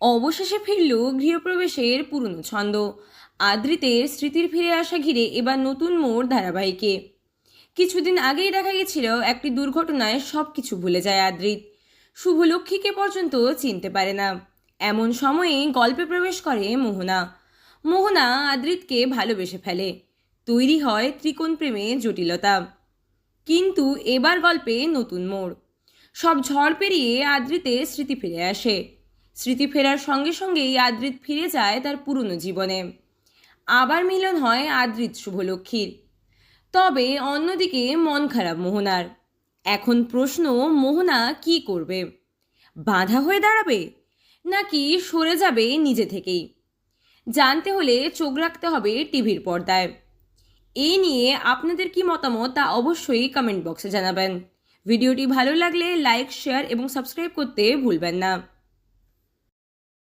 অবশেষে ফিরল গৃহপ্রবেশের পুরনো ছন্দ। আদ্রিতের স্মৃতির ফিরে আসা ঘিরে এবার নতুন মোড় ধারাবাহিকে। কিছুদিন আগেই দেখা গেছিল একটি দুর্ঘটনায় সব কিছু ভুলে যায় আদ্রিত। শুভলক্ষ্মীকে পর্যন্ত চিনতে পারে না। এমন সময়ে গল্পে প্রবেশ করে মোহনা। মোহনা আদ্রিতকে ভালোবেসে ফেলে। তৈরি হয় ত্রিকোণ প্রেমে জটিলতা। কিন্তু এবার গল্পে নতুন মোড়। সব ঝড় পেরিয়ে আদ্রিতে স্মৃতি ফিরে আসে। স্মৃতি ফেরার সঙ্গে সঙ্গেই আদ্রিত ফিরে যায় তার পুরনো জীবনে। আবার মিলন হয় আদ্রিত শুভলক্ষ্মীর। তবে অন্যদিকে মন খারাপ মোহনার। এখন প্রশ্ন, মোহনা কি করবে? বাধা হয়ে দাঁড়াবে? নাকি সরে যাবে নিজে থেকেই? জানতে হলে চোখ রাখতে হবে টিভির পর্দায়। এই নিয়ে আপনাদের কি মতামত তা অবশ্যই কমেন্ট বক্সে জানাবেন। ভিডিওটি ভালো লাগলে লাইক শেয়ার এবং সাবস্ক্রাইব করতে ভুলবেন না।